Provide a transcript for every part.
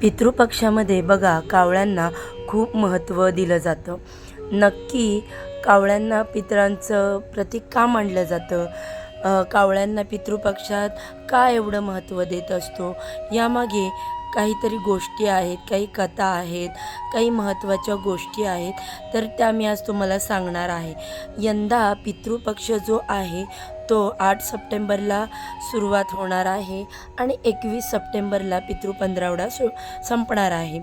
पितृपक्षामध्ये बघा कावळ्यांना खूप महत्त्व दिलं जातं. नक्की कावळ्यांना पितरांचं प्रतीक का मांडलं जातं? कावळ्यांना पितृपक्षात का एवढं महत्त्व देत असतो? यामागे काहीतरी गोष्टी आहेत काही कथा आहेत काही महत्त्वाच्या गोष्टी आहेत तर त्या मी आज तुम्हाला सांगणार आहे. यंदा पितृपक्ष जो आहे तो आठ सप्टेंबरला सुरुवात होणार आहे आणि एकवीस सप्टेंबरला पितृ पंधरावडा सु संपणार आहे.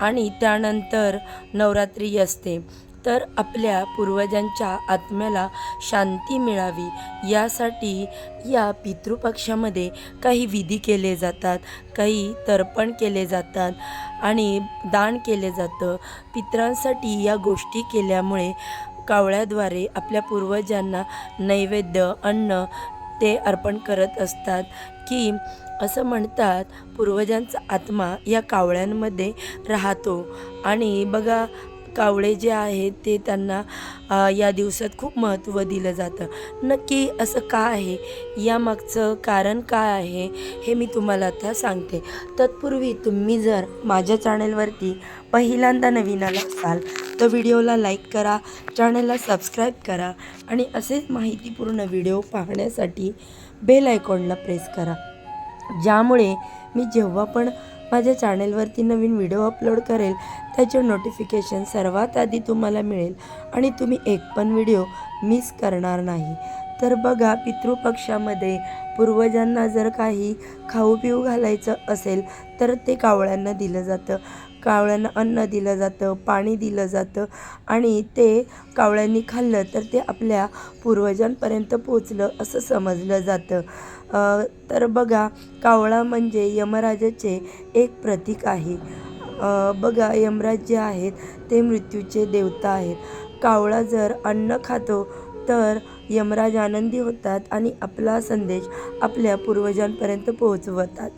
आणि त्यानंतर नवरात्री असते. तर आपल्या पूर्वजांच्या आत्म्याला शांती मिळावी यासाठी या पितृपक्षामध्ये काही विधी केले जातात काही तर्पण केले जातात आणि दान केले जातं. पितरांसाठी या गोष्टी केल्यामुळे कावळ्याद्वारे आपल्या पूर्वजांना नैवेद्य अन्न ते अर्पण करत असतात की असं म्हणतात पूर्वजांचा आत्मा या कावळ्यांमध्ये राहतो. आणि बघा कावळे जे आहेत ते त्यांना या दिवसात खूप महत्त्व दिलं जातं. नक्की असं का आहे? यामागचं कारण काय आहे? हे मी तुम्हाला आता सांगते. तत्पूर्वी तुम्ही जर माझ्या चॅनेलवरती पहिल्यांदा नवीन आला असाल तर व्हिडिओला लाईक करा चॅनलला सबस्क्राईब करा आणि असेच माहितीपूर्ण व्हिडिओ पाहण्यासाठी बेल आयकॉनला प्रेस करा. ज्यामुळे मी जेव्हा पण माझ्या चॅनलवरती नवीन व्हिडिओ अपलोड करेल त्याचे नोटिफिकेशन सर्वात आधी तुम्हाला मिळेल आणि तुम्ही एक पण व्हिडिओ मिस करणार नाही. तर बघा पितृपक्षामध्ये पूर्वजांना जर काही खाऊ पिऊ घालायचं असेल तर ते कावळ्यांना दिलं जातं. कावळ्यांना अन्न दिलं जातं पाणी दिलं जातं आणि ते कावळ्यांनी खाल्लं तर ते आपल्या पूर्वजांपर्यंत पोचलं असं समजलं जातं. तर बघा कावळा म्हणजे यमराजाचे एक प्रतीक आहे. बघा यमराज जे आहेत ते मृत्यूचे देवता आहेत. कावळा जर अन्न खातो तर यमराज आनंदी होतात आणि आपला संदेश आपल्या पूर्वजांपर्यंत पोहोचवतात.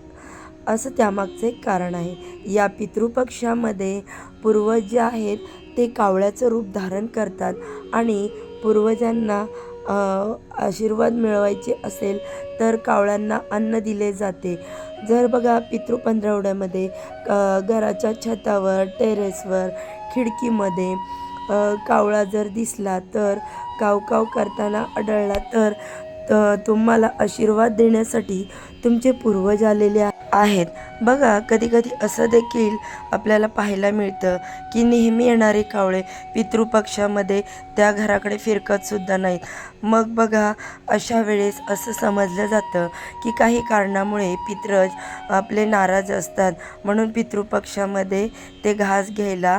असं त्यामागचं एक कारण आहे. या पितृपक्षामध्ये पूर्वज जे आहेत ते कावळ्याचं रूप धारण करतात आणि पूर्वजांना आशीर्वाद मिळवायचे असेल तर कावळ्यांना अन्न दिले जाते. जर बघा पितृ पंधरवड्यामध्ये घराच्या छतावर टेरेसवर खिडकीमध्ये कावळा जर दिसला तर कावकाव करताना आढळला तर तुम्हाला आशीर्वाद देण्यासाठी तुमचे पूर्वज आलेले आहेत. आहेत. बघा कधी कधी असं देखील आपल्याला पाहायला मिळतं की नेहमी येणारे कावळे पितृपक्षामध्ये त्या घराकडे फिरकतसुद्धा नाहीत. मग बघा अशा वेळेस असं समजलं जातं की काही कारणामुळे पित्रज आपले नाराज असतात. म्हणून पितृपक्षामध्ये ते घास घ्यायला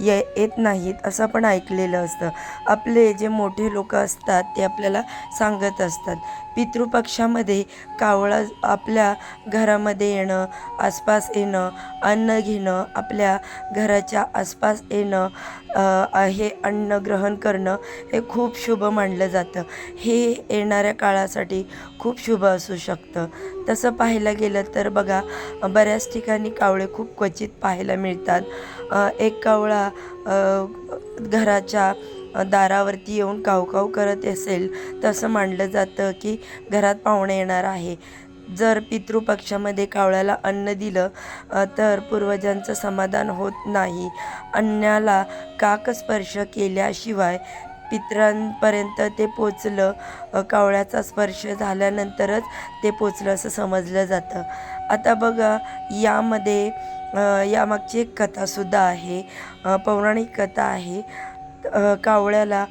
ये येत नाहीत असं पण ऐकलेलं असतं. आपले जे मोठे लोक असतात ते आपल्याला सांगत असतात पितृपक्षामध्ये कावळा आपल्या घरामध्ये येणं आसपास येणं अन्न घेणं आपल्या घराच्या आसपास येणं हे अन्न ग्रहण करणं हे खूप शुभ मानलं जातं. हे येणाऱ्या काळासाठी खूप शुभ असू शकतं. तसं पाहायला गेलं तर बघा बऱ्याच ठिकाणी कावळे खूप क्वचित पाहायला मिळतात. एक कावळा घराच्या दारावरती येऊन कावकाव करत असेल तसं मानलं जातं की घरात पाहुणे येणार आहे. जर पितृपक्षामध्ये कावळ्याला अन्न दिलं तर पूर्वजांचं समाधान होत नाही. अन्नाला काकस्पर्श केल्याशिवाय पितरांपर्यंत ते पोचलं कावळ्याचा स्पर्श झाल्यानंतरच ते पोचलं असं समजलं जातं. आता बघा यामध्ये यामागची एक कथासुद्धा आहे. पौराणिक कथा आहे. कावळ्याला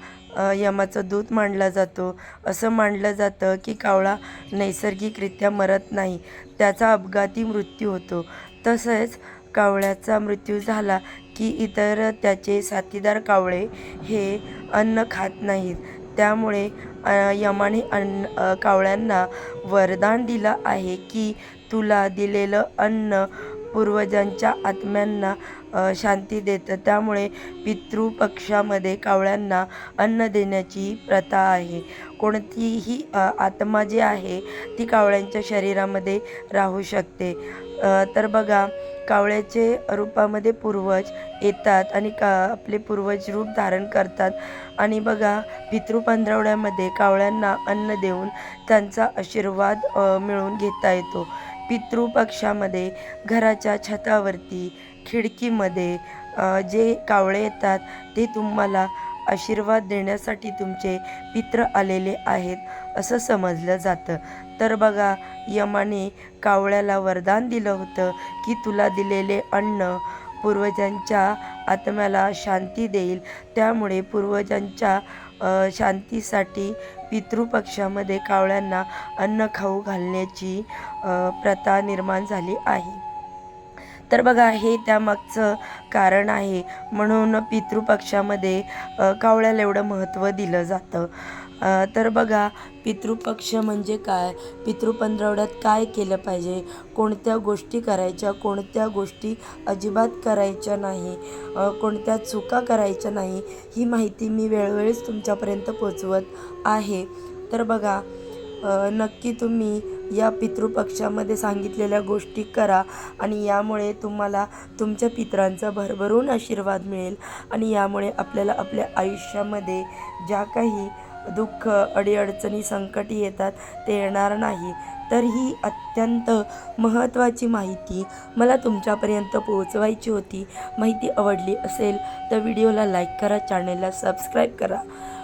यमाचं दूत मानला जातो. असं मानलं जातं की कावळा नैसर्गिकरित्या मरत नाही. त्याचा अपघाती मृत्यू होतो. तसेच कावळ्याचा मृत्यू झाला की इतर त्याचे साथीदार कावळे हे अन्न खात नाहीत. त्यामुळे यमाने अन्न कावळ्यांना वरदान दिलं आहे की तुला दिलेलं अन्न पूर्वजांच्या आत्म्यांना शांती देतं. त्यामुळे पितृपक्षामध्ये कावळ्यांना अन्न देण्याची प्रथा आहे. कोणतीही आत्मा जी आहे ती कावळ्यांच्या शरीरामध्ये राहू शकते. तर बघा कावळ्याचे रूपामध्ये पूर्वज येतात आणि का आपले पूर्वज रूप धारण करतात. आणि बघा पितृपंधरवड्यामध्ये कावळ्यांना अन्न देऊन त्यांचा आशीर्वाद मिळवून घेता येतो. पितृपक्षामध्ये घराच्या छतावरती खिडकीमध्ये जे कावळे येतात ते तुम्हाला आशीर्वाद देण्यासाठी तुमचे पित्र आलेले आहेत असं समजलं जातं. तर बघा यमाने कावळ्याला वरदान दिलं होतं की तुला दिलेले अन्न पूर्वजांच्या आत्म्याला शांती देईल. त्यामुळे पूर्वजांच्या शांतीसाठी पितृपक्षामध्ये कावळ्यांना अन्न खाऊ घालण्याची प्रथा निर्माण झाली आहे. तर बघा हे त्यामागचं कारण आहे. म्हणून पितृपक्षामध्ये कावळ्याला एवढं महत्त्व दिलं जातं. तर बघा पितृपक्ष म्हणजे काय? पितृपंधरवड्यात काय केलं पाहिजे? कोणत्या गोष्टी करायच्या कोणत्या गोष्टी अजिबात करायच्या नाही कोणत्या चुका करायच्या नाही ही माहिती मी वेळोवेळीच तुमच्यापर्यंत पोचवत आहे. तर बघा नक्की तुम्ही या पितृपक्षामध्ये सांगितलेल्या गोष्टी करा आणि यामुळे तुम्हाला तुमच्या पित्रांचा भरभरून आशीर्वाद मिळेल आणि यामुळे आपल्याला आपल्या आयुष्यामध्ये ज्या काही दुःख अडीअडचणी संकटी येतात ते येणार नाही. तर ही अत्यंत महत्त्वाची माहिती मला तुमच्यापर्यंत पोहोचवायची होती. माहिती आवडली असेल तर व्हिडिओला लाईक करा चॅनलला सबस्क्राईब करा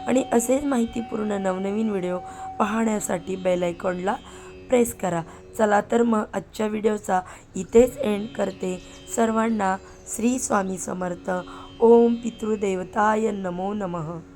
आणि असेच माहितीपूर्ण नवनवीन व्हिडिओ पाहण्यासाठी बेलायकॉनला प्रेस करा. चला तर मग आजच्या व्हिडिओचा इथेच एंड करते. सर्वांना श्री स्वामी समर्थ. ओम पितृदेवताय नमो नमः.